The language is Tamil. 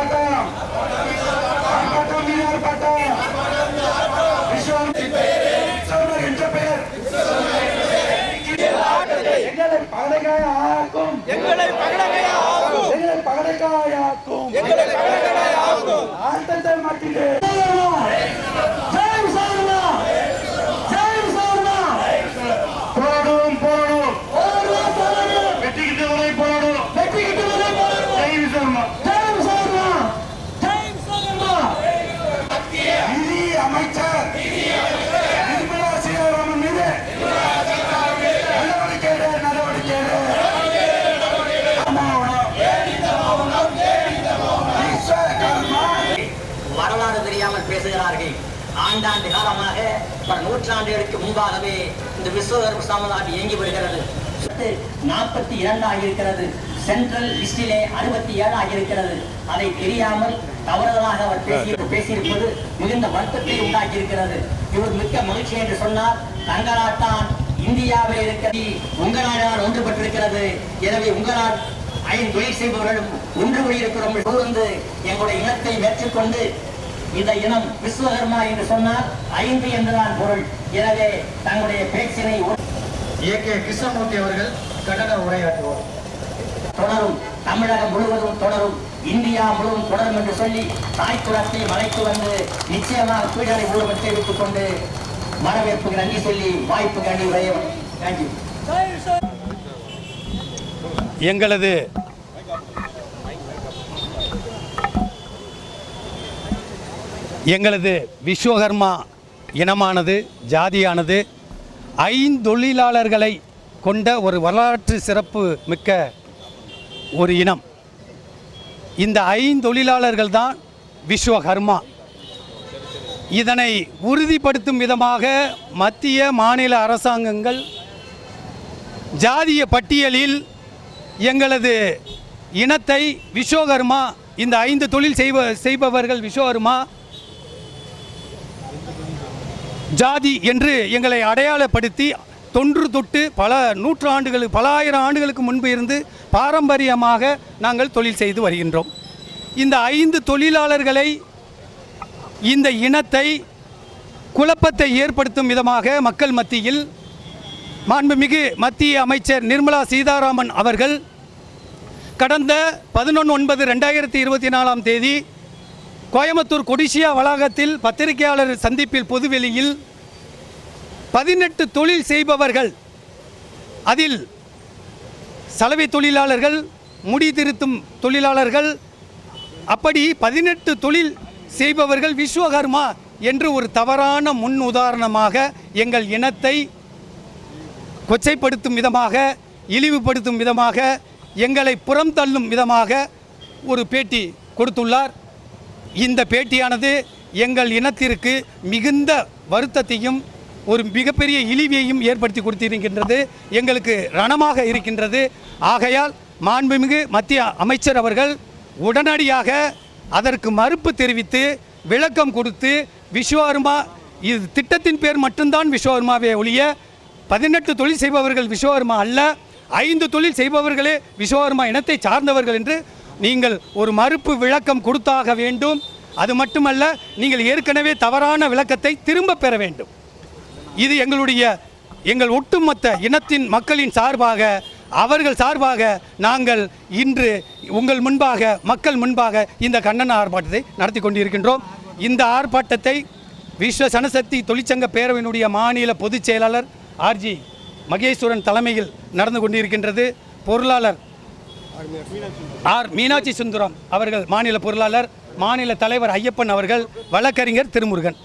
போராட்டம் போராட்டம் போராட்டம் விஸ்வம் சொல்லுகின்ற பெயர் எங்களை பகடைக்காயாக்கும் எங்களை பகடைக்காயாக்கும் எங்களை பகடைக்காயாக்கும் ஆர்த்தத்தை மாற்றிட்டு தெரியாமல் பேசுகிறார்கள். ஆண்டாண்டு காலமாக பல நூற்றாண்டுகளுக்கு முன்பாகவே இந்த விஸ்வகர்ப சமுதாயம் இயங்கி வருகிறது. நாற்பத்தி இரண்டாக இருக்கிறது. சென்ட்ரல் லிஸ்டிலே அறுபத்தி ஏழாக இருக்கிறது. அதை தெரியாமல் தவறுதலாக அவர் பேசி பேசியிருப்பது மிகுந்த வருத்தத்தை உண்டாக்கி இருக்கிறது இவர் மிக்க மகிழ்ச்சி என்று சொன்னார் தங்களாட்டான் இந்தியாவில் இருக்கிறது. உங்க நாடால் ஒன்றுபட்டிருக்கிறது. எனவே உங்க நாடு ஐந்து தொழில் செய்பவர்களும் ஒன்று கூடியிருக்கிறோம் கூர்ந்து எங்களுடைய இனத்தை மேற்கொண்டு இந்த இனம் விஸ்வகர்மா என்று சொன்னால் ஐந்து என்றுதான் பொருள். எனவே தங்களுடைய பேச்சினை ஏகே கிருஷ்ணமூர்த்தி அவர்கள் கண்டன உரையாற்றுவோம் தொடரும். தமிழகம் முழுவதும் தொடரும். இந்தியா முழுவதும் தொடரும் என்று சொல்லி தாய்க்குளத்தை மலைக்கு வந்து நிச்சயமாக பீடனை ஊர்வலம் தெரிவித்துக் கொண்டு வரவேற்புக்கு நன்றி சொல்லி வாய்ப்புக்கு நன்றி உரைய தேங்க்யூ எங்களது எங்களது விஸ்வகர்மா இனமானது ஜாதியானது ஐந்தொழிலாளர்களை கொண்ட ஒரு வரலாற்று சிறப்பு மிக்க ஒரு இனம். இந்த ஐந்தொழிலாளர்கள் தான் விஸ்வகர்மா. இதனை உறுதிப்படுத்தும் விதமாக மத்திய மாநில அரசாங்கங்கள் ஜாதிய பட்டியலில் எங்களது இனத்தை விஸ்வகர்மா இந்த ஐந்து தொழில் செய்வ செய்பவர்கள் விஸ்வகர்மா ஜாதி என்று எங்களை அடையாளப்படுத்தி தொன்று தொட்டு பல நூற்றாண்டுகள் பல ஆயிரம் ஆண்டுகளுக்கு முன்பு இருந்து பாரம்பரியமாக நாங்கள் தொழில் செய்து வருகின்றோம். இந்த ஐந்து தொழிலாளர்களை இந்த இனத்தை குழப்பத்தை ஏற்படுத்தும் விதமாக மக்கள் மத்தியில் மாண்புமிகு மத்திய அமைச்சர் நிர்மலா சீதாராமன் அவர்கள் கடந்த பதினொன்று ஒன்பது ரெண்டாயிரத்தி இருபத்தி நாலாம் தேதி கோயம்புத்தூர் கொடிசியா வளாகத்தில் பத்திரிகையாளர் சந்திப்பில் பொதுவெளியில் பதினெட்டு தொழில் செய்பவர்கள். அதில் சலவை தொழிலாளர்கள் முடி திருத்தும் தொழிலாளர்கள் அப்படி பதினெட்டு தொழில் செய்பவர்கள் விஸ்வகர்மா என்று ஒரு தவறான முன் உதாரணமாக எங்கள் இனத்தை கொச்சைப்படுத்தும் விதமாக இழிவுபடுத்தும் விதமாக எங்களை புறம் தள்ளும் விதமாக ஒரு பேட்டி கொடுத்துள்ளார். இந்த பேட்டியானது எங்கள் இனத்திற்கு மிகுந்த வருத்தத்தையும் ஒரு மிகப்பெரிய இழிவையும் ஏற்படுத்தி கொடுத்திருக்கின்றது எங்களுக்கு ரணமாக இருக்கின்றது. ஆகையால் மாண்புமிகு மத்திய அமைச்சர் அவர்கள் உடனடியாக அதற்கு மறுப்பு தெரிவித்து விளக்கம் கொடுத்து விஸ்வகர்மா இது திட்டத்தின் பேர் மட்டும்தான் விஸ்வகர்மாவே ஒழிய பதினெட்டு தொழில் செய்பவர்கள் விஸ்வகர்மா அல்ல ஐந்து தொழில் செய்பவர்களே விஸ்வகர்மா இனத்தை சார்ந்தவர்கள் என்று நீங்கள் ஒரு மறுப்பு விளக்கம் கொடுத்தாக வேண்டும். அது மட்டுமல்ல நீங்கள் ஏற்கனவே தவறான விளக்கத்தை திரும்ப பெற வேண்டும். இது எங்களுடைய எங்கள் ஒட்டுமொத்த இனத்தின் மக்களின் சார்பாக அவர்கள் சார்பாக நாங்கள் இன்று உங்கள் முன்பாக மக்கள் முன்பாக இந்த கண்டன ஆர்ப்பாட்டத்தை நடத்தி கொண்டிருக்கின்றோம். இந்த ஆர்ப்பாட்டத்தை விஸ்வ சனசக்தி தொழிற்சங்க பேரவையினுடைய மாநில பொதுச் செயலாளர் ஆர்ஜி மகேஸ்வரன் தலைமையில் நடந்து கொண்டிருக்கின்றது. பொருளாளர் ஆர் மீனாட்சி சுந்தரம் அவர்கள் மாநில பொருளாளர் மாநில தலைவர் ஐயப்பன் அவர்கள் வழக்கறிஞர் திருமுருகன்.